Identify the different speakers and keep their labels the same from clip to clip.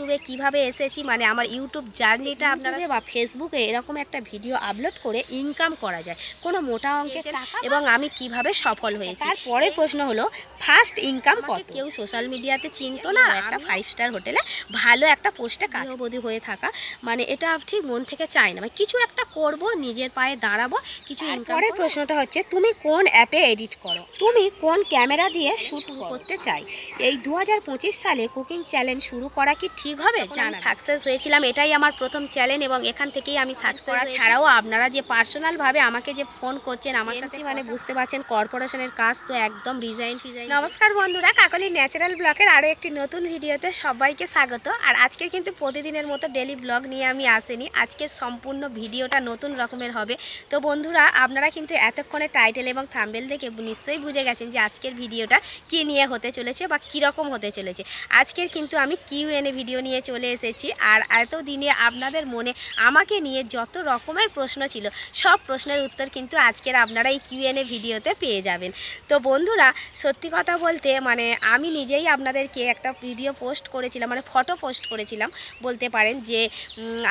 Speaker 1: ইউটিউবে কীভাবে এসেছি মানে আমার ইউটিউব জার্নিটা আপনারা বা ফেসবুকে এরকম একটা ভিডিও আপলোড করে ইনকাম করা যায়। কোনো মোটা অঙ্কের টাকা এবং আমি কীভাবে সফল হয়েছি? তারপরের প্রশ্ন হলো ফার্স্ট ইনকাম কত? কেউ সোশ্যাল মিডিয়াতে চিনতো না? একটা ফাইভ স্টার হোটেলে ভালো একটা পোস্টে কাজবদি হয়ে থাকা মানে এটা ঠিক মন থেকে চাই না। মানে কিছু একটা করব নিজের পায়ে দাঁড়াবো কিছু পরের প্রশ্নটা হচ্ছে তুমি কোন অ্যাপে এডিট করো? তুমি কোন ক্যামেরা দিয়ে শ্যুট করতে চাই? এই দু হাজার পঁচিশ সালে কুকিং চ্যালেঞ্জ শুরু করা কি ঠিক হবে জানা সাকসেস হয়েছিলাম এটাই আমার প্রথম চ্যালেঞ্জ এবং এখান থেকেই আমি সাকসেস করা ছাড়াও আপনারা যে পার্সোনালভাবে আমাকে যে ফোন করছেন আমার সাথে মানে বুঝতে পারছেন কর্পোরেশনের কাজ তো একদম রিজাইন ফিজাইন। নমস্কার বন্ধুরা কাকলি ন্যাচারাল ব্লকের আরও একটি নতুন ভিডিওতে সবাইকে স্বাগত। আর আজকে কিন্তু প্রতিদিনের মতো ডেলি ব্লগ নিয়ে আমি আসেনি। আজকে সম্পূর্ণ ভিডিওটা নতুন রকমের হবে। তো বন্ধুরা আপনারা কিন্তু এতক্ষণে টাইটেল এবং থাম্বেল দেখে নিশ্চয়ই বুঝে গেছেন যে আজকের ভিডিওটা কী নিয়ে হতে চলেছে বা কীরকম হতে চলেছে। আজকের কিন্তু আমি কিউ এনে ভিডিও নিয়ে চলে এসেছি। আর এত দিনে আপনাদের মনে আমাকে নিয়ে যত রকমের প্রশ্ন ছিল, সব প্রশ্নের উত্তর কিন্তু আজকের আপনারা এই কিউ এনে ভিডিওতে পেয়ে যাবেন। তো বন্ধুরা, সত্যি কথা বলতে মানে আমি নিজেই আপনাদেরকে একটা ভিডিও পোস্ট করেছিলাম মানে ফটো পোস্ট করেছিলাম, বলতে পারেন যে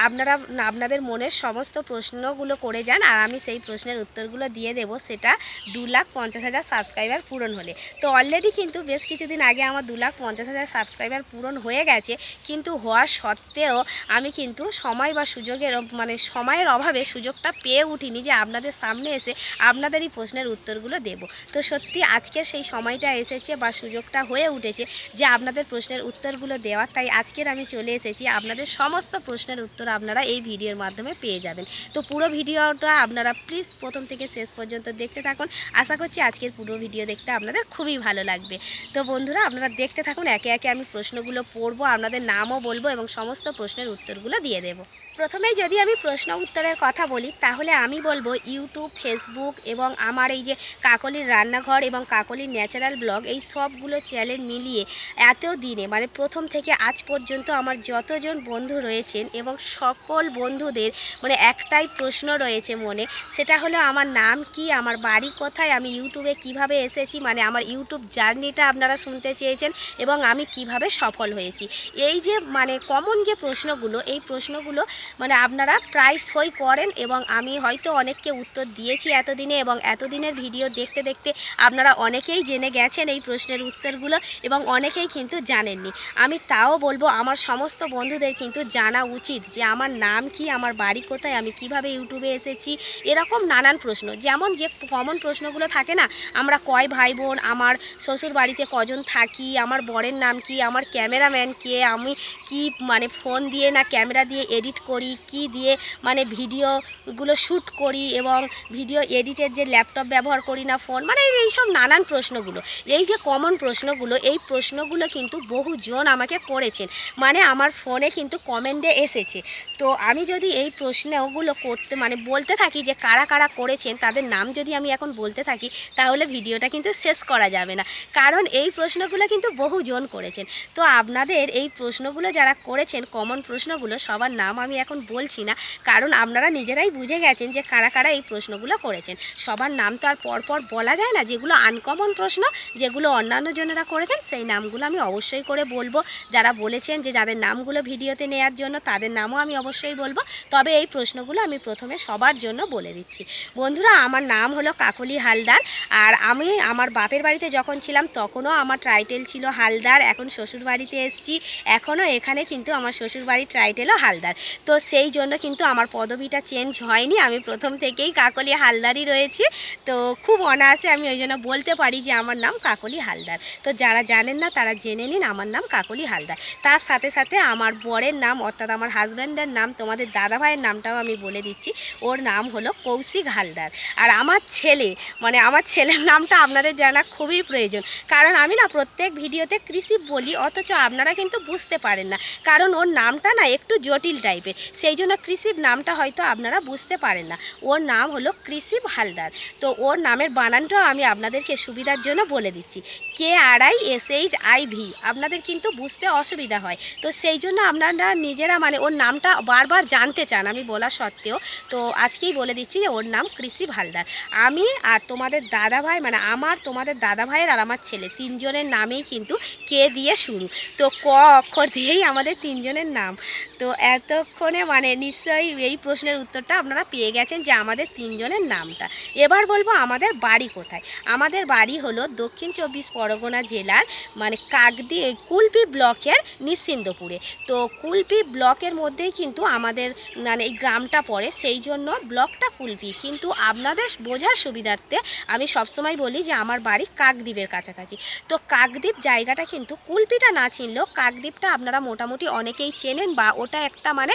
Speaker 1: আপনারা, আপনাদের মনের সমস্ত প্রশ্নগুলো করে যান আর আমি সেই প্রশ্নের উত্তরগুলো দিয়ে দেব। সেটা দু লাখ পঞ্চাশ হাজার সাবস্ক্রাইবার পূরণ হলে। তো অলরেডি কিন্তু বেশ কিছুদিন আগে আমার দু লাখ পঞ্চাশ হাজার সাবস্ক্রাইবার পূরণ হয়ে গেছে। কিন্তু হওয়া সত্ত্বেও আমি কিন্তু সময় বা সুযোগের মানে সময়ের অভাবে সুযোগটা পেয়ে উঠিনি যে আপনাদের সামনে এসে আপনাদেরই প্রশ্নের উত্তরগুলো দেব। তো সত্যি আজকে সেই সময়টা এসেছে বা সুযোগটা হয়ে উঠেছে যে আপনাদের প্রশ্নের উত্তরগুলো দেওয়ার তাই আজকের আমি চলে এসেছি। আপনাদের সমস্ত প্রশ্নের উত্তর আপনারা এই ভিডিওর মাধ্যমে পেয়ে যাবেন। তো পুরো ভিডিওটা আপনারা প্লিজ প্রথম থেকে শেষ পর্যন্ত দেখতে থাকুন। আশা করছি আজকের পুরো ভিডিও দেখতে আপনাদের খুবই ভালো লাগবে। তো বন্ধুরা, আপনারা দেখতে থাকুন, একে একে আমি প্রশ্নগুলো পড়ব, আপনাদের নামও বলব এবং সমস্ত প্রশ্নের উত্তরগুলো দিয়ে দেবো। প্রথমেই যদি আমি প্রশ্ন উত্তরের কথা বলি, তাহলে আমি বলব ইউটিউব, ফেসবুক এবং আমার এই যে কাকলির রান্নাঘর এবং কাকলির ন্যাচারাল ব্লগ, এই সবগুলো চ্যানেল মিলিয়ে এত দিনে মানে প্রথম থেকে আজ পর্যন্ত আমার যতজন বন্ধু রয়েছেন এবং সকল বন্ধুদের মানে একটাই প্রশ্ন রয়েছে মনে, সেটা হলো আমার নাম কি, আমার বাড়ি কোথায়, আমি ইউটিউবে কীভাবে এসেছি মানে আমার ইউটিউব জার্নিটা আপনারা শুনতে চেয়েছেন এবং আমি কীভাবে সফল হয়েছি। এই যে মানে কমন যে প্রশ্নগুলো, এই প্রশ্নগুলো মানে আপনারা প্রায়শই করেন এবং আমি হয়তো অনেককে উত্তর দিয়েছি এতদিনে এবং এতদিনের ভিডিও দেখতে দেখতে আপনারা অনেকেই জেনে গেছেন এই প্রশ্নের উত্তরগুলো এবং অনেকেই কিন্তু জানেননি। আমি তাও বলব আমার সমস্ত বন্ধুদের কিন্তু জানা উচিত যে আমার নাম কি, আমার বাড়ি কোথায়, আমি কীভাবে ইউটিউবে এসেছি, এরকম নানান প্রশ্ন। যেমন যে কমন প্রশ্নগুলো থাকে না, আমরা কয় ভাই বোন আমার শ্বশুর বাড়িতে কজন থাকি, আমার বরের নাম কি, আমার ক্যামেরাম্যান কে, আমি কি মানে ফোন দিয়ে না ক্যামেরা দিয়ে এডিট করি কি দিয়ে মানে ভিডিওগুলো শ্যুট করি এবং ভিডিও এডিটের যে ল্যাপটপ ব্যবহার করি না ফোন মানে এই সব নানান প্রশ্নগুলো। এই যে কমন প্রশ্নগুলো, এই প্রশ্নগুলো কিন্তু বহুজন আমাকে করেছেন। মানে আমার ফোনে কিন্তু কমেন্টে এসেছে। তো আমি যদি এই প্রশ্নগুলো করতে মানে বলতে থাকি যে কারা কারা করেছেন, তাদের নাম যদি আমি এখন বলতে থাকি, তাহলে ভিডিওটা কিন্তু শেষ করা যাবে না। কারণ এই প্রশ্নগুলো কিন্তু বহুজন করেছেন। তো আপনাদের এই প্রশ্নগুলো যারা করেছেন কমন প্রশ্নগুলো, সবার নাম আমি এখন বলছি না, কারণ আপনারা নিজেরাই বুঝে গেছেন যে কারা কারা এই প্রশ্নগুলো করেছেন। সবার নাম তো আর পরপর বলা যায় না, যেগুলো আনকমন প্রশ্ন, যেগুলো অন্যান্য জনেরা করেছেন, সেই নামগুলো আমি অবশ্যই করে বলব। যারা বলেছেন যে যাদের নামগুলো ভিডিওতে নেওয়ার জন্য, তাদের নামও আমি অবশ্যই বলব। তবে এই প্রশ্নগুলো আমি প্রথমে সবার জন্য বলে দিচ্ছি। বন্ধুরা, আমার নাম হলো কাকলি হালদার, আর আমি আমার বাপের বাড়িতে যখন ছিলাম, তখনও আমার টাইটেল ছিল হালদার, এখন শ্বশুর বাড়িতে এসেছি, এখনও এখানে কিন্তু আমার শ্বশুর বাড়ির টাইটেলও হালদার। তো সেই জন্য কিন্তু আমার পদবিটা চেঞ্জ হয়নি। আমি প্রথম থেকেই কাকলি হালদারই রয়েছি। তো খুব অনায়াসে আমি ওই জন্য বলতে পারি যে আমার নাম কাকলি হালদার। তো যারা জানেন না তারা জেনে নিন আমার নাম কাকলি হালদার। তার সাথে সাথে আমার বরের নাম অর্থাৎ আমার হাজব্যান্ডের নাম, তোমাদের দাদা ভাইয়ের নামটাও আমি বলে দিচ্ছি। ওর নাম হলো কৌশিক হালদার। আর আমার ছেলে মানে আমার ছেলের নামটা আপনাদের জানা খুবই প্রয়োজন। কারণ আমি না প্রত্যেক ভিডিওতে কৃষি বলি, অথচ আপনারা কিন্তু বুঝতে পারেন না। কারণ ওর নামটা না একটু জটিল টাইপের সেই জন্য কৃষিব নামটা হয়তো আপনারা বুঝতে পারেন না। ওর নাম হলো কৃষিব হালদার তো ওর নামের বানানটাও আমি আপনাদেরকে সুবিধার জন্য বলে দিচ্ছি। K R I S H I V আপনাদের কিন্তু বুঝতে অসুবিধা হয়। তো সেই জন্য আপনারা নিজেরা মানে ওর নামটা বারবার জানতে চান, আমি বলা সত্ত্বেও। তো আজকেই বলে দিচ্ছি যে ওর নাম কৃষি হালদার আমি আর তোমাদের দাদা ভাই মানে আমার তোমাদের দাদা ভাইয়ের আর আমার ছেলে তিনজনের নামেই কিন্তু কে দিয়ে শুরু। তো ক অক্ষর দিয়েই আমাদের তিনজনের নাম। তো এতক্ষণে মানে নিশ্চয়ই এই প্রশ্নের উত্তরটা আপনারা পেয়ে গেছেন যে আমাদের তিনজনের নামটা। এবার বলব আমাদের বাড়ি কোথায়? আমাদের বাড়ি হলো দক্ষিণ চব্বিশ পরগনা জেলার মানে কাকদি কুলপি ব্লকের নিশ্চিন্দপুরে। তো কুলপি ব্লকের মধ্যেই কিন্তু আমাদের মানে এই গ্রামটা পড়ে, সেই জন্য ব্লকটা কুলপি। কিন্তু আপনাদের বোঝার সুবিধার্থে আমি সবসময় বলি যে আমার বাড়ি কাকদ্বীপের কাছাকাছি। তো কাকদ্বীপ জায়গাটা কিন্তু কুলপিটা না চিনলেও কাকদ্বীপটা আপনারা মোটামুটি অনেকেই চেনেন বা ওটা একটা মানে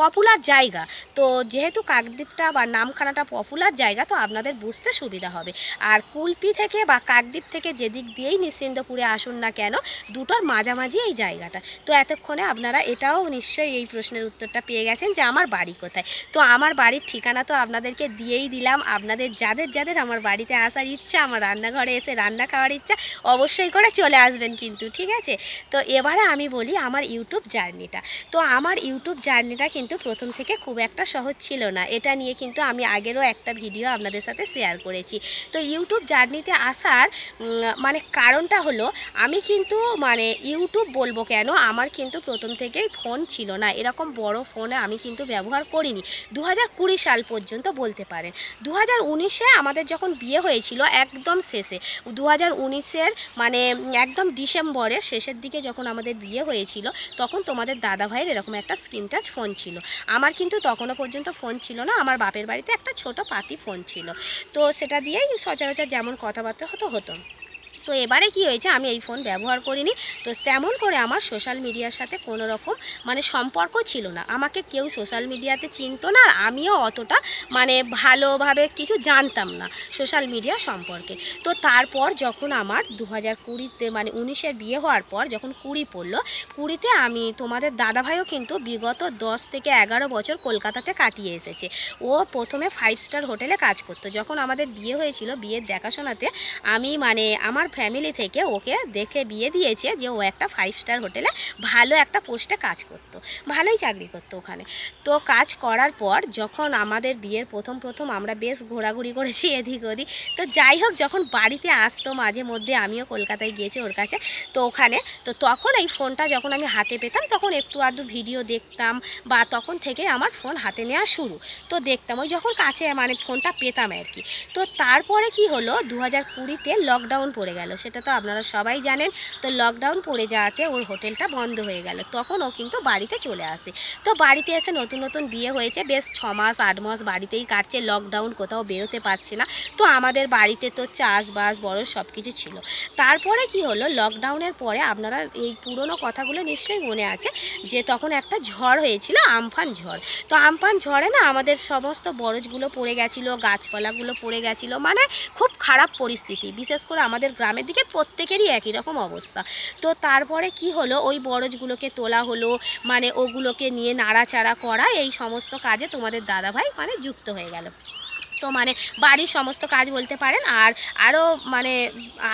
Speaker 1: পপুলার জায়গা। তো যেহেতু কাকদ্বীপটা বা নামখানাটা পপুলার জায়গা, তো আপনাদের বুঝতে সুবিধা হবে। আর কুলপি থেকে বা কাকদ্বীপ থেকে যেদিক দিয়েই নিশ্চিন্দপুরে আসুন না কেন, দুটোর মাঝামাঝি এই জায়গাটা। তো এতক্ষণে আপনারা এটাও নিশ্চয়ই এই প্রশ্নের উত্তরটা পেয়ে গেছেন যে আমার বাড়ি কোথায়। তো আমার বাড়ির ঠিকানা তো আপনাদেরকে দিয়েই দিলাম। আপনাদের যাদের যাদের আমার বাড়িতে আসার ইচ্ছা, আমার রান্নাঘরে এসে রান্না খাওয়ার ইচ্ছা, অবশ্যই করে চলে আসবেন কিন্তু, ঠিক আছে? তো এবারে আমি বলি আমার ইউটিউব জার্নিটা তো আমার ইউটিউব জার্নিটা কিন্তু প্রথম থেকে খুব একটা সহজ ছিল না। এটা নিয়ে কিন্তু আমি আগেরও একটা ভিডিও আপনাদের সাথে শেয়ার করেছি। তো ইউটিউব জার্নিতে আসার মানে কারণটা হলো, আমি কিন্তু মানে ইউটিউব বলব কেন, আমার কিন্তু প্রথম থেকেই ফোন ছিল না। এরকম বড় ফোনে আমি কিন্তু ব্যবহার করিনি। দু সাল পর্যন্ত বলতে পারেন। দু হাজার আমাদের যখন বিয়ে হয়েছিল একদম শেষে দু হাজার মানে একদম ডিসেম্বরের শেষের দিকে যখন আমাদের বিয়ে হয়েছিল, তখন তোমাদের দাদা ভাইয়ের এরকম একটা স্ক্রিন টাচ ফোন ছিল। আমার কিন্তু তখনও পর্যন্ত ফোন ছিল না, আমার বাপের বাড়িতে একটা ছোট পাতি ফোন ছিল। তো সেটা দিয়েই সচরাচর যেমন কথাবার্তা হতো হতো। তো এবারে কি হয়েছে, আমি এই ফোন ব্যবহার করিনি। তো তেমন করে আমার সোশ্যাল মিডিয়ার সাথে কোনো রকম মানে সম্পর্ক ছিল না। আমাকে কেউ সোশ্যাল মিডিয়াতে চিনত না, আর আমিও অতটা মানে ভালোভাবে কিছু জানতাম না সোশ্যাল মিডিয়া সম্পর্কে। তো তারপর যখন আমার দু হাজার কুড়িতে মানে উনিশের বিয়ে হওয়ার পর যখন কুড়ি পড়ল, কুড়িতে আমি তোমাদের দাদাভাইও কিন্তু বিগত দশ থেকে এগারো বছর কলকাতাতে কাটিয়ে এসেছে। ও প্রথমে ফাইভ স্টার হোটেলে কাজ করতো। যখন আমাদের বিয়ে হয়েছিল, বিয়ের দেখাশোনাতে আমি মানে আমার ফ্যামিলি থেকে ওকে দেখে বিয়ে দিয়েছে যে ও একটা ফাইভ স্টার হোটেলে ভালো একটা পোস্টে কাজ করতো, ভালোই চাকরি করতো ওখানে। তো কাজ করার পর যখন আমাদের বিয়ের প্রথম প্রথম আমরা বেশ ঘোরাঘুরি করেছি এদিক ওদিক, তো যাই হোক যখন বাড়িতে আসতো মাঝে মধ্যে আমিও কলকাতায় গিয়েছি ওর কাছে, তো ওখানে, তো তখন এই ফোনটা যখন আমি হাতে পেতাম তখন একটু আধটু ভিডিও দেখতাম বা তখন থেকে আমার ফোন হাতে নেওয়া শুরু। তো দেখতাম ওই যখন কাছে মানে ফোনটা পেতাম আর কি। তো তারপরে কি হলো দু হাজার কুড়িতে লকডাউন পড়ে গেল। সেটা তো আপনারা সবাই জানেন। তো লকডাউন পড়ে যাওয়াতে ওর হোটেলটা বন্ধ হয়ে গেল। তখন ও কিন্তু বাড়িতে চলে আসে। তো বাড়িতে এসে নতুন নতুন বিয়ে হয়েছে। বেশ ছ মাস আট মাস বাড়িতেই কাটছে। লকডাউন কোথাও বেরোতে পারছে না। তো আমাদের বাড়িতে তো চাষবাস, বড় সব কিছু ছিল। তারপরে কি হলো? লকডাউনের পরে আপনারা এই পুরনো কথাগুলো নিশ্চয়ই মনে আছে, যে তখন একটা ঝড় হয়েছিল, আমফান ঝড়। তো আমফান ঝড়ে না আমাদের সমস্ত বরজগুলো পড়ে গেছিল, গাছপালাগুলো পড়ে গেছিল। মানে খুব খারাপ পরিস্থিতি। বিশেষ করে আমাদের গ্রামের দিকে প্রত্যেকেরই একই রকম অবস্থা। তো তারপরে কি হলো? ওই বরজগুলোকে তোলা হলো মানে ওগুলোকে নিয়ে নাড়াচাড়া করা, এই সমস্ত কাজে তোমাদের দাদাভাই মানে যুক্ত হয়ে গেল। তো মানে বাড়ির সমস্ত কাজ বলতে পারেন আর আরও মানে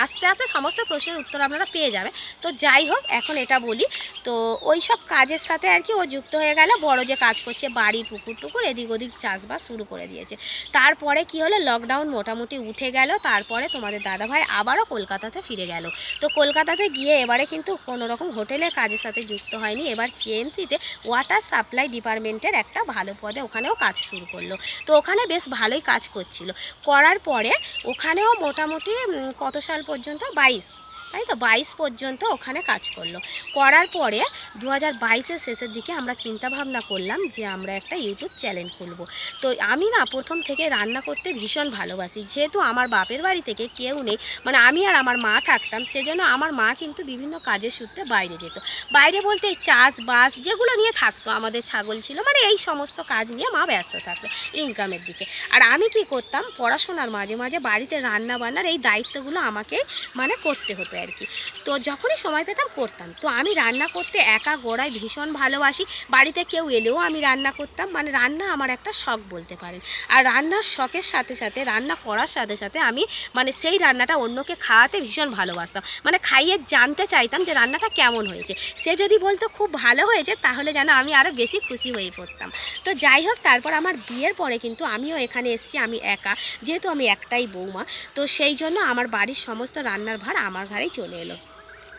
Speaker 1: আস্তে আস্তে সমস্ত প্রশ্নের উত্তর আপনারা পেয়ে যাবেন। তো যাই হোক, এখন এটা বলি। তো ওই সব কাজের সাথে আর কি ও যুক্ত হয়ে গেল। বড় যে কাজ করছে, বাড়ি, পুকুর, টুকুর, এদিক ওদিক চাষবাস শুরু করে দিয়েছে। তারপরে কি হলো? লকডাউন মোটামুটি উঠে গেল। তারপরে তোমাদের দাদাভাই আবারও কলকাতাতে ফিরে গেল। তো কলকাতাতে গিয়ে এবারে কিন্তু কোনো রকম হোটেলের কাজের সাথে যুক্ত হয়নি। এবার কেএমসিতে ওয়াটার সাপ্লাই ডিপার্টমেন্টের একটা ভালো পদে ওখানেও কাজ শুরু করল। তো ওখানে বেশ ভালোই কাজ করছিল। করার পরে ওখানেও মোটামুটি কত সাল পর্যন্ত? বাইশ। তাই তো বাইশ পর্যন্ত ওখানে কাজ করল। করার পরে দু হাজার বাইশের শেষের দিকে আমরা চিন্তা ভাবনা করলাম যে আমরা একটা ইউটিউব চ্যানেল খুলব। তো আমি না প্রথম থেকে রান্না করতে ভীষণ ভালোবাসি। যেহেতু আমার বাপের বাড়ি থেকে কেউ নেই মানে আমি আর আমার মা থাকতাম, সেজন্য আমার মা কিন্তু বিভিন্ন কাজের সূত্রে বাইরে যেত। বাইরে বলতে এই চাষবাস যেগুলো নিয়ে থাকতো আমাদের ছাগল ছিল মানে এই সমস্ত কাজ নিয়ে মা ব্যস্ত থাকতো ইনকামের দিকে। আর আমি কি করতাম, পড়াশোনার মাঝে মাঝে বাড়িতে রান্না বান্নার এই দায়িত্বগুলো আমাকে মানে করতে হতো। আর কি তো যখনই সময় পেতাম করতাম। তো আমি রান্না করতে একা গোড়ায় ভীষণ ভালোবাসি। বাড়িতে কেউ এলেও আমি রান্না করতাম। মানে রান্না আমার একটা শখ বলতে পারেন। আর রান্নার শখের সাথে সাথে, রান্না করার সাথে সাথে আমি মানে সেই রান্নাটা অন্যকে খাওয়াতে ভীষণ ভালোবাসতাম। মানে খাইয়ে জানতে চাইতাম যে রান্নাটা কেমন হয়েছে। সে যদি বলতো খুব ভালো হয়েছে, তাহলে যেন আমি আরও বেশি খুশি হয়ে পড়তাম। তো যাই হোক, তারপর আমার বিয়ের পরে কিন্তু আমিও এখানে এসেছি, আমি একা। যেহেতু আমি একটাই বৌমা, তো সেই জন্য আমার বাড়ির সমস্ত রান্নার ভার আমার ঘাড়েই চলে এলো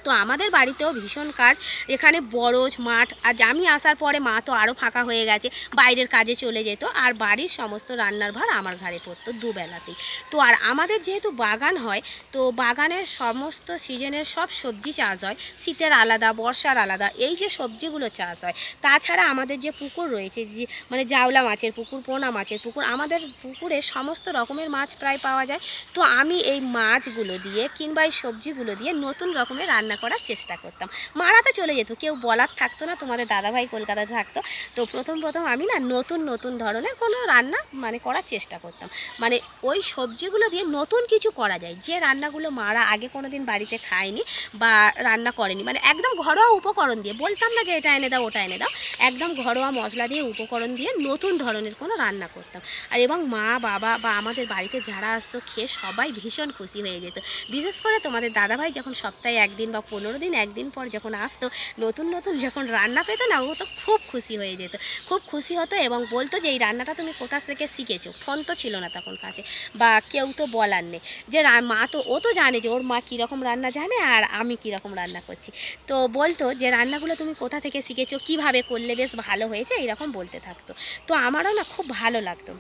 Speaker 1: তো আমাদের বাড়িতেও ভীষণ কাজ। এখানে বরজ, মাঠ, আর আমি আসার পরে মা তো আরও ফাঁকা হয়ে গেছে, বাইরের কাজে চলে যেত। আর বাড়ির সমস্ত রান্নার ভার আমার ঘাড়ে পড়তো দুবেলাতেই। তো আর আমাদের যেহেতু বাগান হয়, তো বাগানের সমস্ত সিজনের সব সবজি চাষ হয়। শীতের আলাদা, বর্ষার আলাদা, এই যে সবজিগুলো চাষ হয়, তাছাড়া আমাদের যে পুকুর রয়েছে, যে মানে জাওলা মাছের পুকুর, পোনা মাছের পুকুর, আমাদের পুকুরে সমস্ত রকমের মাছ প্রায় পাওয়া যায়। তো আমি এই মাছগুলো দিয়ে কিংবা এই সবজিগুলো দিয়ে নতুন রকমের রান্না করার চেষ্টা করতাম। মারা তো চলে যেত, কেউ বলার থাকতো না, তোমাদের দাদাভাই কলকাতায় থাকতো। তো প্রথম প্রথম আমি না নতুন নতুন ধরনের কোনো রান্না মানে করার চেষ্টা করতাম। মানে ওই সবজিগুলো দিয়ে নতুন কিছু করা যায়। যে রান্নাগুলো মারা আগে কোনো দিন বাড়িতে খায়নি বা রান্না করেনি মানে একদম ঘরোয়া উপকরণ দিয়ে, বলতাম না যে এটা এনে দাও, ওটা এনে দাও, একদম ঘরোয়া মশলা দিয়ে, উপকরণ দিয়ে নতুন ধরনের কোনো রান্না করতাম। আর এবং মা, বাবা বা আমাদের বাড়িতে যারা আসতো, খেয়ে সবাই ভীষণ খুশি হয়ে যেত। বিশেষ করে তোমাদের দাদাভাই যখন সপ্তাহে একদিন বা পনেরো দিন, একদিন পর যখন আসতো, নতুন নতুন যখন রান্না পেতো না, ও তো খুব খুশি হয়ে যেত। খুব খুশি হতো এবং বলতো যে, এই রান্নাটা তুমি কোথা থেকে শিখেছো? ফোন তো ছিল না তখন কাছে, বা কেউ তো বলার নেই। যে মা তো, ও তো জানে যে, ওর মা কীরকম রান্না জানে আর আমি কীরকম রান্না করছি। তো বলতো যে, রান্নাগুলো তুমি কোথা থেকে শিখেছো? কীভাবে করলে বেশ ভালো হয়েছে? এইরকম বলতে থাকতো। তো আমারও না খুব ভালো লাগতো।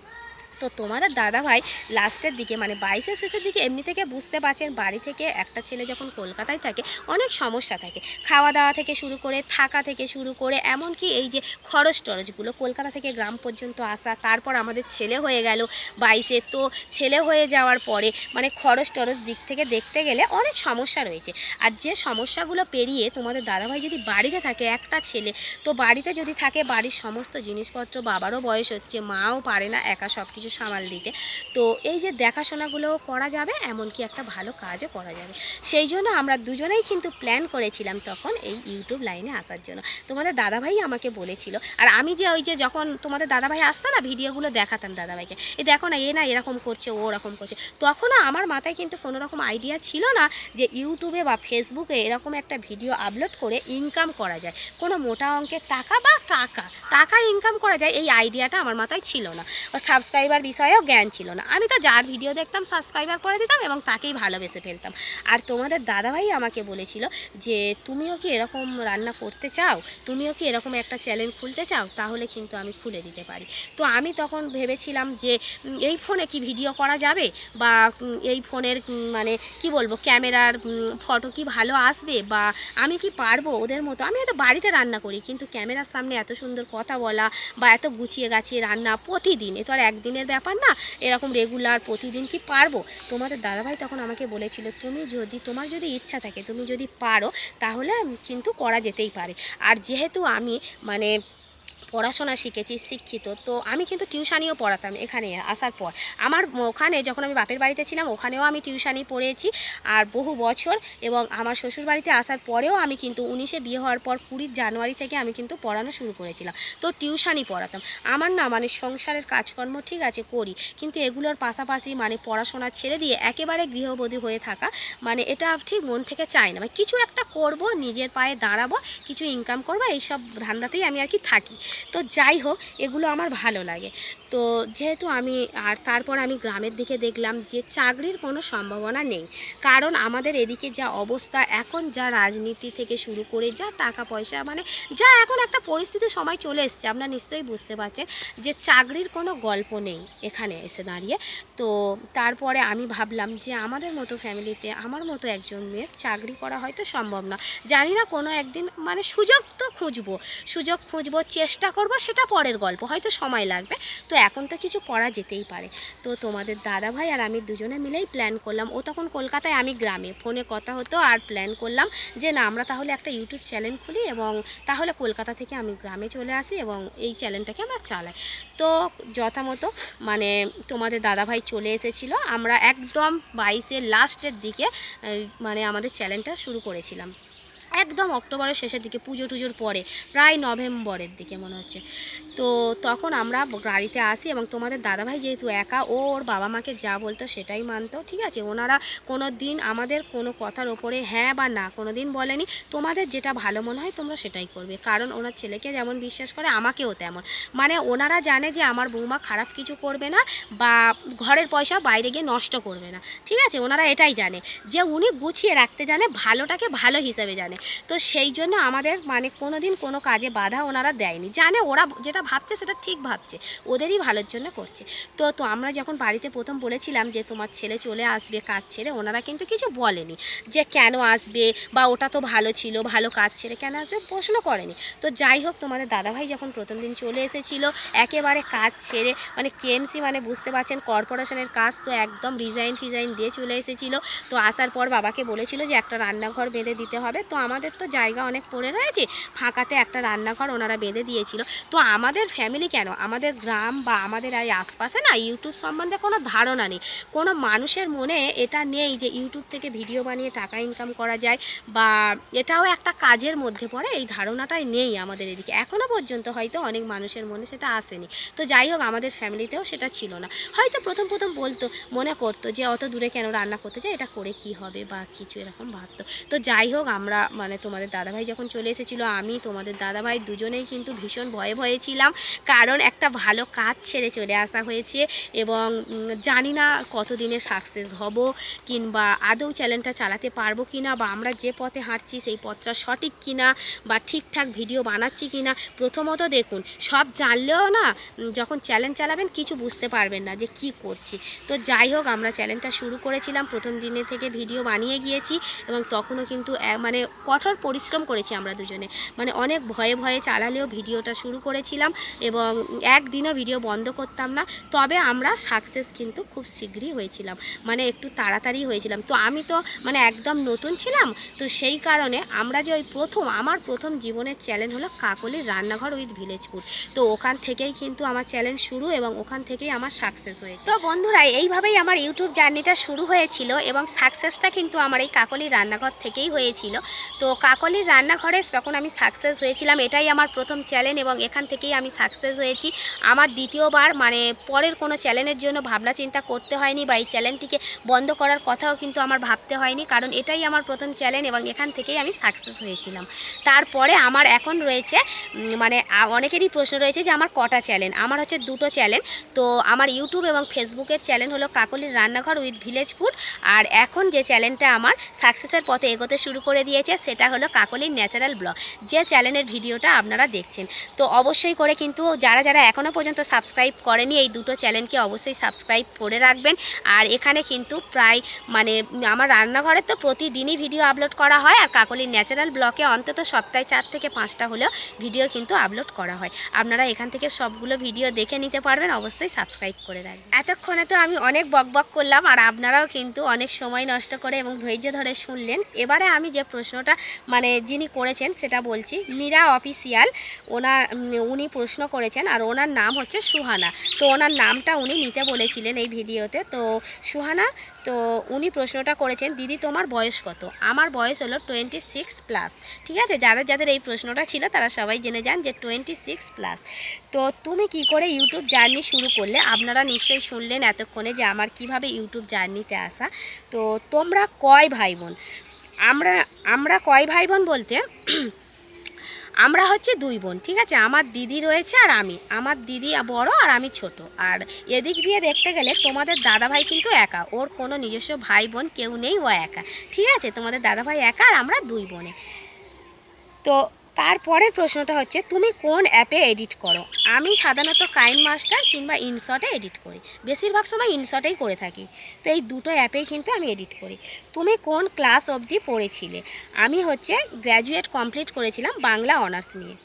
Speaker 1: তো তোমাদের দাদা ভাই লাস্টের দিকে মানে বাইশের শেষের দিকে এমনি থেকে বুঝতে পারছেন বাড়ি থেকে একটা ছেলে যখন কলকাতায় থাকে, অনেক সমস্যা থাকে। খাওয়া দাওয়া থেকে শুরু করে, থাকা থেকে শুরু করে, এমনকি এই যে খরচ টরচগুলো কলকাতা থেকে গ্রাম পর্যন্ত আসা, তারপর আমাদের ছেলে হয়ে গেল বাইশে। তো ছেলে হয়ে যাওয়ার পরে মানে খরচ টরচ দিক থেকে দেখতে গেলে অনেক সমস্যা রয়েছে। আর যে সমস্যাগুলো পেরিয়ে তোমাদের দাদাভাই যদি বাড়িতে থাকে, একটা ছেলে, তো বাড়িতে যদি থাকে, বাড়ির সমস্ত জিনিসপত্র, বাবারও বয়স হচ্ছে, মাও পারে না, একা সব কিছু সামাল দিতে। তো এই যে দেখাশোনাগুলো করা যাবে, এমনকি একটা ভালো কাজও করা যাবে। সেই জন্য আমরা দুজনেই কিন্তু প্ল্যান করেছিলাম তখন এই ইউটিউব লাইনে আসার জন্য। তোমাদের দাদাভাই আমাকে বলেছিল। আর আমি যে ওই যে যখন তোমাদের দাদাভাই আসতো না, ভিডিওগুলো দেখাতাম দাদাভাইকে। এ দেখো না, এ না এরকম করছে, ও ওরকম করছে। তখনও আমার মাথায় কিন্তু কোনো রকম আইডিয়া ছিল না যে ইউটিউবে বা ফেসবুকে এরকম একটা ভিডিও আপলোড করে ইনকাম করা যায়। কোনো মোটা অঙ্কের টাকা বা টাকা টাকা ইনকাম করা যায়, এই আইডিয়াটা আমার মাথায় ছিল না। ও সাবস্ক্রাইবার বিষয়েও জ্ঞান ছিল না। আমি তো যার ভিডিও দেখতাম সাবস্ক্রাইবার করে দিতাম এবং তাকেই ভালোবেসে ফেলতাম। আর তোমাদের দাদাভাই আমাকে বলেছিল যে, তুমিও কি এরকম রান্না করতে চাও? তুমিও কি এরকম একটা চ্যানেল খুলতে চাও? তাহলে কিন্তু আমি খুলে দিতে পারি। তো আমি তখন ভেবেছিলাম যে এই ফোনে কি ভিডিও করা যাবে? বা এই ফোনের মানে কি বলব ক্যামেরার ফটো কি ভালো আসবে? বা, আমি কি পারব ওদের মতো? আমি হয়তো বাড়িতে রান্না করি, কিন্তু ক্যামেরার সামনে এত সুন্দর কথা বলা বা এত গুছিয়ে গাছিয়ে রান্না প্রতিদিন এ তো আর একদিনের ব্যাপার না? এরকম রেগুলার প্রতিদিন কি পারব? তোমাদের দাদাভাই তখন আমাকে বলেছিল, তুমি যদি, তোমার যদি ইচ্ছা থাকে, তুমি যদি পারো, তাহলে কিন্তু করা যেতেই পারে। আর যেহেতু আমি মানে পড়াশোনা শিখেছি, শিক্ষিত, তো আমি কিন্তু টিউশানিও পড়াতাম এখানে আসার পর। আমার ওখানে যখন আমি বাপের বাড়িতে ছিলাম, ওখানেও আমি টিউশানি পড়েছি আর বহু বছর এবং আমার শ্বশুর বাড়িতে আসার পরেও আমি কিন্তু উনিশে বিয়ে হওয়ার পর কুড়ি জানুয়ারি থেকে আমি কিন্তু পড়ানো শুরু করেছিলাম। তো টিউশানি পড়াতাম। আমার না মানে সংসারের কাজকর্ম ঠিক আছে করি, কিন্তু এগুলোর পাশাপাশি মানে পড়াশোনা ছেড়ে দিয়ে একেবারে গৃহবধূ হয়ে থাকা মানে এটা ঠিক মন থেকে চাই না। মানে কিছু একটা করব, নিজের পায়ে দাঁড়াবো, কিছু ইনকাম করব, এইসব ধান্দাতেই আমি আর কি থাকি। তো যাই হোক, এগুলো আমার ভালো লাগে। তো যেহেতু আমি, আর তারপর আমি গ্রামের দিকে দেখলাম যে চাকরির কোনো সম্ভাবনা নেই। কারণ আমাদের এদিকে যা অবস্থা, এখন যা রাজনীতি থেকে শুরু করে যা টাকা পয়সা মানে যা এখন একটা পরিস্থিতির সময় চলে এসছে, আপনারা নিশ্চয়ই বুঝতে পারছেন যে চাকরির কোনো গল্প নেই এখানে এসে দাঁড়িয়ে। তো তারপরে আমি ভাবলাম যে আমাদের মতো ফ্যামিলিতে আমার মতো একজন মেয়ের চাকরি করা হয়তো সম্ভব না। জানি না কোনো একদিন মানে সুযোগ তো খুঁজবো। সুযোগ খুঁজবো, চেষ্টা করব, সেটা পরের গল্প, হয়তো সময় লাগবে। তো এখন তো কিছু করা যেতেই পারে। তো তোমাদের দাদা ভাই আর আমি দুজনে মিলেই প্ল্যান করলাম। ও তখন কলকাতায়, আমি গ্রামে। ফোনে কথা হতো আর প্ল্যান করলাম যে, না, আমরা তাহলে একটা ইউটিউব চ্যানেল খুলি এবং তাহলে কলকাতা থেকে আমি গ্রামে চলে আসি এবং এই চ্যানেলটাকে আমরা চালাই। তো যথামতো মানে তোমাদের দাদাভাই চলে এসেছিল। আমরা একদম বাইশের লাস্টের দিকে মানে আমাদের চ্যানেলটা শুরু করেছিলাম। একদম অক্টোবরের শেষের দিকে, পুজো টুজোর পরে, প্রায় নভেম্বরের দিকে মনে হচ্ছে। তো তখন আমরা গাড়িতে আসি এবং তোমাদের দাদাভাই যেহেতু একা, ও ওর বাবা মাকে যা বলতো সেটাই মানতো, ঠিক আছে? ওনারা কোনো দিন আমাদের কোনো কথার ওপরে হ্যাঁ বা না কোনো দিন বলেনি। তোমাদের যেটা ভালো মনে হয় তোমরা সেটাই করবে। কারণ ওনার ছেলেকে যেমন বিশ্বাস করে, আমাকেও তেমন। মানে ওনারা জানে যে আমার বৌমা খারাপ কিছু করবে না বা ঘরের পয়সা বাইরে গিয়ে নষ্ট করবে না, ঠিক আছে? ওনারা এটাই জানে। যে উনি গুছিয়ে রাখতে জানে, ভালোটাকে ভালো হিসেবে জানে। তো সেই জন্য আমাদের মানে কোনো দিন কোনো কাজে বাধা ওনারা দেয়নি। জানে ওরা যেটা ভাবছে সেটা ঠিক ভাবছে, ওদেরই ভালোর জন্য করছে। তো তো আমরা যখন বাড়িতে প্রথম বলেছিলাম যে তোমার ছেলে চলে আসবে কাজ ছেড়ে, ওনারা কিন্তু কিছু বলেনি যে কেন আসবে বা ওটা তো ভালো ছিল, ভালো কাজ ছেড়ে কেন আসবে প্রশ্ন করেনি। তো যাই হোক, তোমাদের দাদাভাই যখন প্রথম দিন চলে এসেছিল, একেবারে কাজ ছেড়ে মানে কেএমসি মানে বুঝতে পারছেন কর্পোরেশনের কাজ তো একদম রিজাইন ফিজাইন দিয়ে চলে এসেছিল। তো আসার পর বাবাকে বলেছিল যে একটা রান্নাঘর বেঁধে দিতে হবে। তো আমাদের তো জায়গা অনেক পড়ে রয়েছে। ফাঁকাতে একটা রান্নাঘর ওনারা বেঁধে দিয়েছিল। তো আমাদের ফ্যামিলি কেন? আমাদের গ্রাম বা আমাদের এই আশপাশে না ইউটিউব সম্বন্ধে কোনো ধারণা নেই। কোনো মানুষের মনে এটা নেই যে ইউটিউব থেকে ভিডিও বানিয়ে টাকা ইনকাম করা যায় বা এটাও একটা কাজের মধ্যে পড়ে। এই ধারণাটাই নেই আমাদের এদিকে। এখনও পর্যন্ত হয়তো অনেক মানুষের মনে সেটা আসেনি। তো যাই হোক, আমাদের ফ্যামিলিতেও সেটা ছিল না। হয়তো প্রথম প্রথম বলতো, মনে করতো যে অত দূরে কেন রান্না করতে যায় এটা করে কি হবে বা কিছু এরকম ভাবতো। তো যাই হোক, আমরা মানে তোমাদের দাদাভাই যখন চলে এসেছিল, আমি তোমাদের দাদাভাই দুজনেই কিন্তু ভীষণ ভয়ে ভয়ে ছিলাম। কারণ একটা ভালো কাজ ছেড়ে চলে আসা হয়েছে এবং জানি না কতদিনে সাকসেস হব কিংবা আদৌ চ্যানেলটা চালাতে পারব কি না বা আমরা যে পথে হাঁটছি সেই পথটা সঠিক কি না বা ঠিকঠাক ভিডিও বানাচ্ছি কি না প্রথমত দেখুন, সব জানলেও না যখন চ্যানেল চালাবেন কিছু বুঝতে পারবেন না যে কি করছি। তো যাই হোক, আমরা চ্যানেলটা শুরু করেছিলাম, প্রথম দিনে থেকে ভিডিও বানিয়ে গিয়েছি এবং তখনও কিন্তু মানে কঠোর পরিশ্রম করেছি আমরা দুজনে। মানে অনেক ভয়ে ভয়ে চালালেও ভিডিওটা শুরু করেছিলাম এবং একদিনও ভিডিও বন্ধ করতাম না। তবে আমরা সাকসেস কিন্তু খুব শীঘ্রই হয়েছিলাম। মানে একটু তাড়াতাড়ি হয়েছিলাম। তো আমি তো মানে একদম নতুন ছিলাম। তো সেই কারণে আমরা যে ওই প্রথম, আমার প্রথম জীবনের চ্যানেল হলো কাকলির রান্নাঘর উইথ ভিলেজ ফুড। তো ওখান থেকেই কিন্তু আমার চ্যানেল শুরু এবং ওখান থেকেই আমার সাকসেস হয়েছে। তো বন্ধুরা, এইভাবেই আমার ইউটিউব জার্নিটা শুরু হয়েছিল এবং সাকসেসটা কিন্তু আমার এই কাকলির রান্নাঘর থেকেই হয়েছিল। তো কাকলির রান্নাঘরে যখন আমি সাকসেস হয়েছিলাম, এটাই আমার প্রথম চ্যানেল এবং এখান থেকেই আমি সাকসেস হয়েছি। আমার দ্বিতীয়বার মানে পরের কোনো চ্যানেলের জন্য ভাবনা চিন্তা করতে হয়নি বা এই চ্যানেলটিকে বন্ধ করার কথাও কিন্তু আমার ভাবতে হয়নি, কারণ এটাই আমার প্রথম চ্যানেল এবং এখান থেকেই আমি সাকসেস হয়েছিলাম। তারপরে আমার এখন রয়েছে মানে অনেকেরই প্রশ্ন রয়েছে যে আমার কটা চ্যানেল আমার হচ্ছে দুটো চ্যানেল তো আমার ইউটিউব এবং ফেসবুকের চ্যানেল হলো কাকলির রান্নাঘর উইথ ভিলেজ ফুড, আর এখন যে চ্যানেলটা আমার সাকসেসের পথে এগোতে শুরু করে দিয়েছে সেটা হলো কাকলির ন্যাচারাল ব্লগ। যে চ্যানেলের ভিডিওটা আপনারা দেখছেন। তো অবশ্যই করে কিন্তু যারা যারা এখনও পর্যন্ত সাবস্ক্রাইব করেনি, এই দুটো চ্যানেলকে অবশ্যই সাবস্ক্রাইব করে রাখবেন। আর এখানে কিন্তু প্রায় মানে আমার রান্নাঘরে তো প্রতিদিনই ভিডিও আপলোড করা হয়। আর কাকলির ন্যাচারাল ব্লকে অন্তত সপ্তাহে চার থেকে পাঁচটা হলেও ভিডিও কিন্তু আপলোড করা হয়। আপনারা এখান থেকে সবগুলো ভিডিও দেখে নিতে পারবেন, অবশ্যই সাবস্ক্রাইব করে রাখবেন। এতক্ষণে তো আমি অনেক বক বক করলাম, আর আপনারাও কিন্তু অনেক সময় নষ্ট করে এবং ধৈর্য ধরে শুনলেন। এবারে আমি যে প্রশ্নটা মানে যিনি করেছেন সেটা বলছি। মীরা অফিসিয়াল ওনার উনি প্রশ্ন করেছেন আর ওনার নাম হচ্ছে সুহানা। তো ওনার নামটা উনি নিতে বলেছিলেন এই ভিডিওতে। তো সুহানা, তো উনি প্রশ্নটা করেছেন, দিদি, তোমার বয়স কত? আমার বয়স হলো টোয়েন্টি সিক্স প্লাস ঠিক আছে? যাদের যাদের এই প্রশ্নটা ছিল, তারা সবাই জেনে যান যে টোয়েন্টি সিক্স প্লাস তো তুমি কি করে ইউটিউব জার্নি শুরু করলে? আপনারা নিশ্চয়ই শুনলেন এতক্ষণে যে আমার কীভাবে ইউটিউব জার্নিতে আসা। তো তোমরা কয় ভাই বোন আমরা আমরা কয় ভাই বোন বলতে? আমরা হচ্ছে দুই বোন, ঠিক আছে? আমার দিদি রয়েছে আর আমি। আমার দিদি বড় আর আমি ছোট। আর এদিক দিয়ে দেখতে গেলে তোমাদের দাদাভাই কিন্তু একা। ওর কোনো নিজস্ব ভাই বোন কেউ নেই, ও একা। ঠিক আছে? তোমাদের দাদাভাই একা আর আমরা দুই বোনে। তো তারপরের প্রশ্নটা হচ্ছে, তুমি কোন অ্যাপে এডিট করো? আমি সাধারণত কাইন মাস্টার কিংবা ইনশটে এডিট করি। বেশিরভাগ সময় ইনশটেই করে থাকি। তো এই দুটো অ্যাপেই কিন্তু আমি এডিট করি। তুমি কোন ক্লাস অবধি পড়েছিলে? আমি হচ্ছে গ্র্যাজুয়েট কমপ্লিট করেছিলাম বাংলা অনার্স নিয়ে।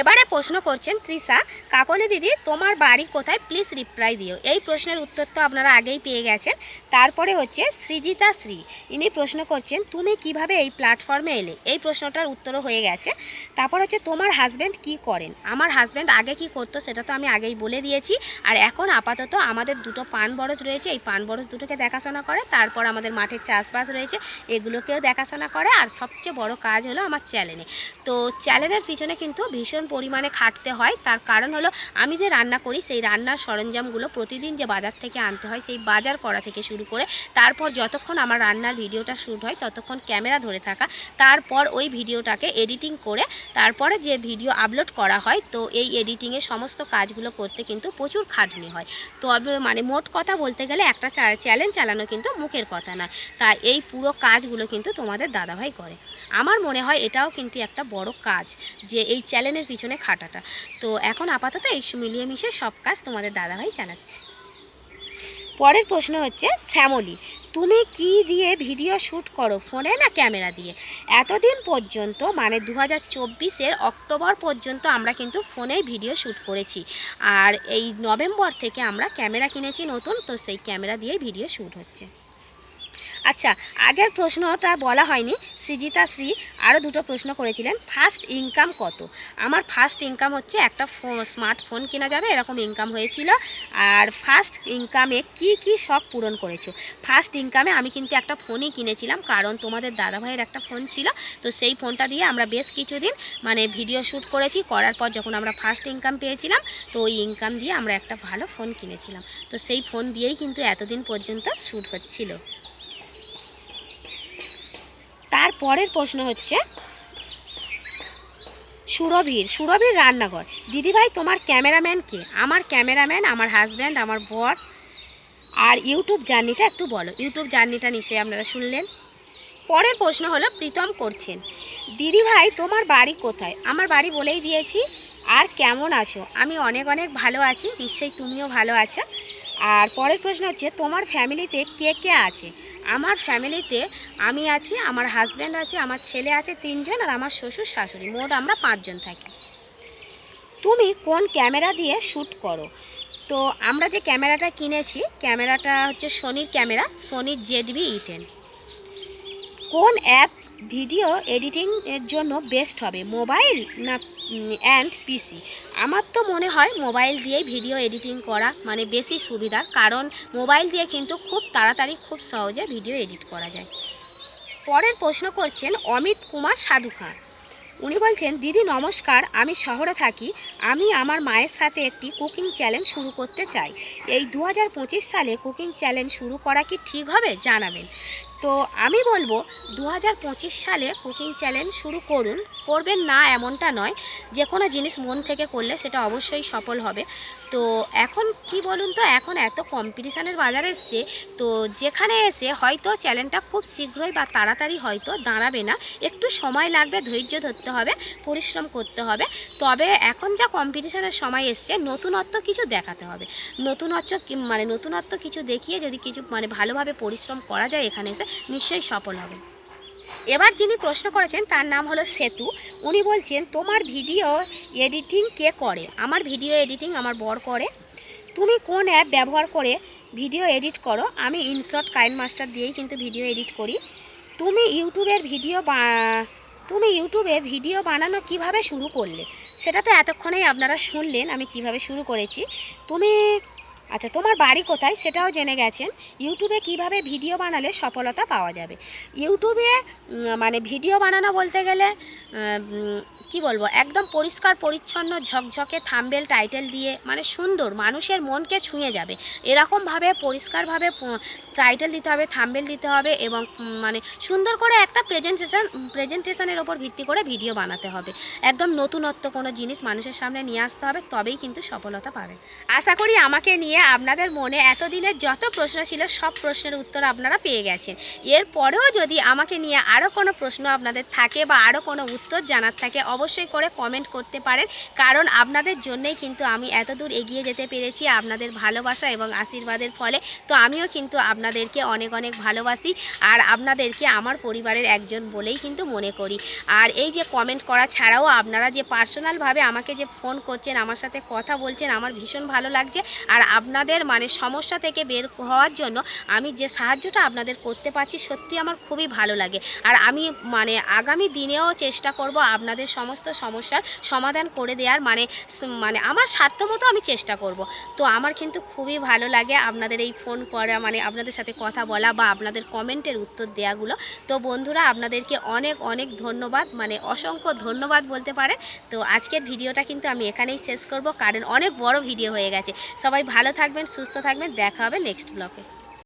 Speaker 1: এবারে প্রশ্ন করছেন তৃষা কাকলি দিদি, তোমার বাড়ি কোথায়? প্লিজ রিপ্লাই দিও। এই প্রশ্নের উত্তর তো আপনারা আগেই পেয়ে গেছেন। তারপরে হচ্ছে সৃজিতা শ্রী। ইনি প্রশ্ন করছেন, তুমি কীভাবে এই প্ল্যাটফর্মে এলে? এই প্রশ্নটার উত্তরও হয়ে গেছে। তারপর হচ্ছে, তোমার হাজব্যান্ড কি করেন? আমার হাজব্যান্ড আগে কি করতো সেটা তো আমি আগেই বলে দিয়েছি। আর এখন আপাতত আমাদের দুটো পান বরজ রয়েছে। এই পান বরজ দুটোকে দেখাশোনা করে। তারপর আমাদের মাঠের চাষবাস রয়েছে। এগুলোকেও দেখাশোনা করে। আর সবচেয়ে বড় কাজ হলো আমার চ্যানেলে। তো চ্যানেলের পিছনে কিন্তু ভীষণ পরিমাণে খাটতে হয়। তার কারণ হলো, আমি যে রান্না করি, সেই রান্নার সরঞ্জামগুলো প্রতিদিন যে বাজার থেকে আনতে হয়, সেই বাজার করা থেকে শুরু করে, তারপর যতক্ষণ আমার রান্নার ভিডিওটা শ্যুট হয়, ততক্ষণ ক্যামেরা ধরে থাকা, তারপর ওই ভিডিওটাকে এডিটিং করে, তারপরে যে ভিডিও আপলোড করা হয়, তো এই এডিটিংয়ের সমস্ত কাজগুলো করতে কিন্তু প্রচুর খাটনি হয়। তবে মানে মোট কথা বলতে গেলে, একটা চ্যালেঞ্জ চালানো কিন্তু মুখের কথা নয়। তাই এই পুরো কাজগুলো কিন্তু তোমাদের দাদাভাই করে। আমার মনে হয় এটাও কিন্তু একটা বড় কাজ যে এই চ্যানেলের পিছনে খাটাটা। তো এখন আপাতত এই মিলিয়ে মিশে সব কাজ তোমাদের দাদাভাই চালাচ্ছে পরের প্রশ্ন হচ্ছে, শ্যামলী, তুমি কি দিয়ে ভিডিও শ্যুট করো ফোনে না ক্যামেরা দিয়ে? এতদিন পর্যন্ত মানে দু হাজার অক্টোবর পর্যন্ত আমরা কিন্তু ফোনেই ভিডিও শ্যুট করেছি। আর এই নভেম্বর থেকে আমরা ক্যামেরা কিনেছি নতুন, তো সেই ক্যামেরা দিয়েই ভিডিও শ্যুট হচ্ছে। আচ্ছা আগের প্রশ্নটা বলা হয়নি। সৃজিতা শ্রী আরও দুটো প্রশ্ন করেছিলেন। ফার্স্ট ইনকাম কত? আমার ফার্স্ট ইনকাম হচ্ছে একটা স্মার্টফোন কেনা যাবে, এরকম ইনকাম হয়েছিল। আর ফার্স্ট ইনকামে কি কি শখ পূরণ করেছ? ফার্স্ট ইনকামে আমি কিন্তু একটা ফোনই কিনেছিলাম, কারণ তোমাদের দাদাভাইয়ের একটা ফোন ছিল। তো সেই ফোনটা দিয়ে আমরা বেশ কিছুদিন মানে ভিডিও শ্যুট করেছি। করার পর যখন আমরা ফার্স্ট ইনকাম পেয়েছিলাম, তো ওই ইনকাম দিয়ে আমরা একটা ভালো ফোন কিনেছিলাম। তো সেই ফোন দিয়েই কিন্তু এতদিন পর্যন্ত শ্যুট হচ্ছিল। তারপরের প্রশ্ন হচ্ছে, সুরভীর সুরভীর রান্নাঘর। দিদিভাই, তোমার ক্যামেরাম্যান কে? আমার ক্যামেরাম্যান, আমার হাজব্যান্ড, আমার বর। আর ইউটিউব জার্নিটা একটু বলো। ইউটিউব জার্নিটা নিশ্চয়ই আপনারা শুনলেন। পরের প্রশ্ন হলো, প্রীতম করছেন। দিদিভাই, তোমার বাড়ি কোথায়? আমার বাড়ি বলেই দিয়েছি, আর কেমন আছো? আমি অনেক অনেক ভালো আছি, নিশ্চয়ই তুমিও ভালো আছো। আর পরের প্রশ্ন হচ্ছে, তোমার ফ্যামিলিতে কে কে আছে? আমার ফ্যামিলিতে আমি আছি, আমার হাজব্যান্ড আছে, আমার ছেলে আছে তিনজন আর আমার শ্বশুর শাশুড়ি, মোট আমরা পাঁচজন থাকি। তুমি কোন ক্যামেরা দিয়ে শ্যুট করো? তো আমরা যে ক্যামেরাটা কিনেছি, ক্যামেরাটা হচ্ছে সোনির ক্যামেরা সোনির জেডবি ই টেন কোন অ্যাপ ভিডিও এডিটিংয়ের জন্য বেস্ট হবে, মোবাইল না অ্যান্ড পিসি আমার তো মনে হয় মোবাইল দিয়েই ভিডিও এডিটিং করা মানে বেশি সুবিধা, কারণ মোবাইল দিয়ে কিন্তু খুব তাড়াতাড়ি, খুব সহজে ভিডিও এডিট করা যায়। পরের প্রশ্ন করছেন অমিত কুমার সাধু খান উনি বলছেন, দিদি নমস্কার, আমি শহরে থাকি। আমি আমার মায়ের সাথে একটি কুকিং চ্যালেঞ্জ শুরু করতে চাই। এই দু হাজার পঁচিশ সালে কুকিং চ্যালেঞ্জ শুরু করা কি ঠিক হবে? জানাবেন। তো আমি বলব দু হাজার পঁচিশ সালে কুকিং চ্যালেঞ্জ শুরু করুন। করবেন না এমনটা নয়, যে কোনো জিনিস মন থেকে করলে সেটা অবশ্যই সফল হবে। তো এখন কি বলুন তো, এখন এত কম্পিটিশানের বাজার এসছে, তো যেখানে এসে হয়তো চ্যালেঞ্জটা খুব শীঘ্রই বা তাড়াতাড়ি হয়তো দাঁড়াবে না। একটু সময় লাগবে, ধৈর্য ধরতে হবে, পরিশ্রম করতে হবে। তবে এখন যা কম্পিটিশানের সময় এসছে, নতুনত্ব কিছু দেখাতে হবে। নতুনত্ব মানে নতুনত্ব কিছু দেখিয়ে যদি কিছু মানে ভালোভাবে পরিশ্রম করা যায় এখানে এসে, নিশ্চয়ই সফল হবে। এবার যিনি প্রশ্ন করেছেন, তার নাম হলো সেতু। উনি বলছেন, তোমার ভিডিও এডিটিং কে করে? আমার ভিডিও এডিটিং আমার বর করে। তুমি কোন অ্যাপ ব্যবহার করে ভিডিও এডিট করো? আমি ইনশর্ট কাইন মাস্টার দিয়েই কিন্তু ভিডিও এডিট করি। তুমি ইউটিউবের ভিডিও তুমি ইউটিউবে ভিডিও বানানো কীভাবে শুরু করলে? সেটা তো এতক্ষণেই আপনারা শুনলেন, আমি কীভাবে শুরু করেছি। তুমি আচ্ছা তোমার বাড়ি কোথায়? সেটাও জেনে গেছেন। ইউটিউবে কীভাবে ভিডিও বানালে সফলতা পাওয়া যাবে? ইউটিউবে মানে ভিডিও বানানো বলতে গেলে কি বলব, একদম পরিষ্কার, পরিচ্ছন্ন, ঝকঝকে, থাম্বেল, টাইটেল দিয়ে মানে সুন্দর, মানুষের মনকে ছুঁয়ে যাবে। এরকমভাবে, পরিষ্কারভাবে টাইটেল দিতে হবে, থাম্বেল দিতে হবে এবং মানে সুন্দর করে একটা প্রেজেন্টেশন প্রেজেন্টেশনের ওপর ভিত্তি করে ভিডিও বানাতে হবে। একদম নতুনত্ব কোনো জিনিস মানুষের সামনে নিয়ে আসতে হবে, তবেই কিন্তু সফলতা পাবেন। আশা করি আমাকে নিয়ে আপনাদের মনে এতদিনের যত প্রশ্ন ছিল, সব প্রশ্নের উত্তর আপনারা পেয়ে গেছেন। এরপরেও যদি আমাকে নিয়ে আরও কোনো প্রশ্ন আপনাদের থাকে বা আরও কোনো উত্তর জানার থাকে, অবশ্যই করে কমেন্ট করতে পারেন। কারণ আপনাদের জন্যই কিন্তু আমি এত দূর এগিয়ে যেতে পেরেছি আপনাদের ভালোবাসা এবং আশীর্বাদের ফলে। তো আমিও কিন্তু আপনাদের আপনাদেরকে অনেক অনেক ভালোবাসি আর আপনাদেরকে আমার পরিবারের একজন বলেই কিন্তু মনে করি। আর এই যে কমেন্ট করা ছাড়াও আপনারা যে পার্সোনালভাবে আমাকে যে ফোন করছেন, আমার সাথে কথা বলছেন, আমার ভীষণ ভালো লাগছে। আর আপনাদের মানে সমস্যা থেকে বের হওয়ার জন্য আমি যে সাহায্যটা আপনাদের করতে পারছি, সত্যি আমার খুবই ভালো লাগে। আর আমি মানে আগামী দিনেও চেষ্টা করব আপনাদের সমস্ত সমস্যার সমাধান করে দেওয়ার। মানে মানে আমার সাধ্যমতো আমি চেষ্টা করব। তো আমার কিন্তু খুবই ভালো লাগে আপনাদের এই ফোন করা মানে আপনাদের সাথে কথা বলা বা আপনাদের কমেন্টের উত্তর দেওয়াগুলো তো বন্ধুরা, আপনাদেরকে অনেক অনেক ধন্যবাদ। মানে অসংখ্য ধন্যবাদ বলতে পারে। তো আজকের ভিডিওটা কিন্তু আমি এখানেই শেষ করব। কারণ অনেক বড় ভিডিও হয়ে গেছে। সবাই ভালো থাকবেন, সুস্থ থাকবেন। দেখা হবে নেক্সট ব্লগে।